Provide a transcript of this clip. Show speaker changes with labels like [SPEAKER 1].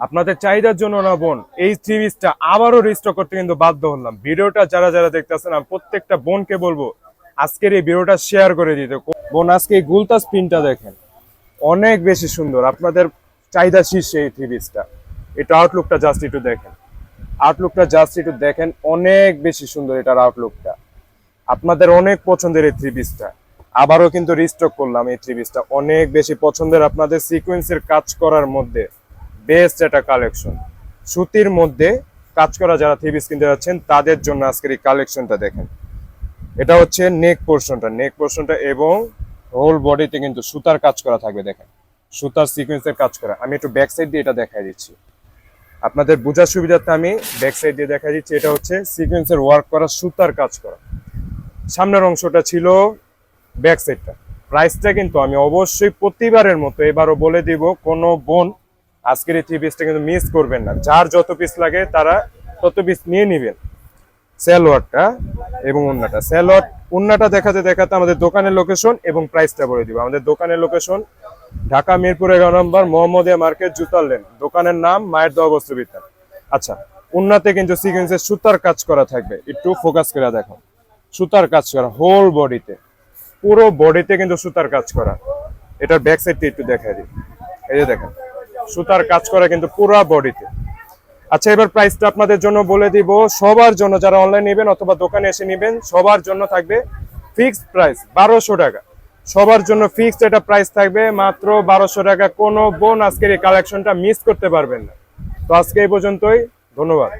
[SPEAKER 1] আপনাদের চাহিদার জন্য না, বোন, এই থ্রি আবারও রিস্টক করতে কিন্তু বাধ্য হলাম। ভিডিওটা যারা যারা দেখতেছেন, আমি প্রত্যেকটা বোনকে বলব, আজকের এই ভিডিওটা শেয়ার করে দিতে। বোন, আজকে এই গুলতাস পিনটা দেখেন, অনেক বেশি সুন্দর। আপনাদের চাহিদা শীর্ষে এই থ্রি এটা আউটলুকটা জাস্ট একটু দেখেন। আউটলুকটা জাস্ট একটু দেখেন, অনেক বেশি সুন্দর এটার আউটলুকটা আপনাদের অনেক পছন্দের এই পিসটা আবারও কিন্তু রিস্টক করলাম এই থ্রি অনেক বেশি পছন্দের আপনাদের সিকোয়েন্সের কাজ করার মধ্যে। বেস্ট একটা কালেকশন। সুতির মধ্যে কাজ করা যারা থ্রি পিস কিনতে যাচ্ছেন, তাদের জন্য আজকের এই কালেকশনটা দেখেন। এটা হচ্ছে নেক পোর্শনটা নেক পোর্শনটা এবং হোল বডিতে কিন্তু সুতার কাজ করা থাকবে, দেখেন। সুতার সিকোয়েন্সের কাজ করা। আমি একটু ব্যাক সাইড দিয়ে এটা দেখাই দিচ্ছি। আপনাদের বোঝার সুবিধার্থে আমি ব্যাক সাইড দিয়ে দেখা দিচ্ছি। এটা হচ্ছে সিকোয়েন্সের ওয়ার্ক করা, সুতার কাজ করা। সামনের অংশটা ছিল ব্যাক সাইডটা প্রাইসটা কিন্তু আমি অবশ্যই প্রতিবারের মতো এবারও বলে দিব, কোনো বোন আজকের এই থ্রি পিসটা কিন্তু মিস করবেন না। যার যত পিস লাগে, তারা তত পিস নিয়ে নেবেন। স্যালোয়ারটা এবং উন্নাটা স্যালোয়ার উন্নাটা দেখাতে দেখাতে আমাদের দোকানের লোকেশন এবং প্রাইসটা বলে দিব। আমাদের দোকানের লোকেশন ঢাকা, মিরপুর, এগারো নম্বর, মোহাম্মদিয়া মার্কেট জুতার লেন। দোকানের নাম, মায়ের দোয়া বস্ত্র বিতান আচ্ছা উন্নাতে কিন্তু সিকোয়েন্সের সুতার কাজ করা থাকবে। একটু ফোকাস করে দেখো। সুতার কাজ করা হোল বডিতে পুরো বডিতে কিন্তু সুতার কাজ করা। এটার ব্যাক সাইডটা একটু দেখাই দিই। এই যে দেখেন। সুতার কাজ করা কিন্তু পুরা বডিতে আচ্ছা এবার প্রাইসটা আপনাদের জন্য বলে দিব। সবার জন্য যারা অনলাইন নেবেন অথবা দোকানে এসে নেবেন, সবার জন্য থাকবে ফিক্সড প্রাইস বারোশো টাকা। সবার জন্য ফিক্সড এটা প্রাইস থাকবে মাত্র বারোশো টাকা। কোনো বোন আজকের এই কালেকশনটা মিস করতে পারবেন না। তো আজকে এই পর্যন্তই। ধন্যবাদ।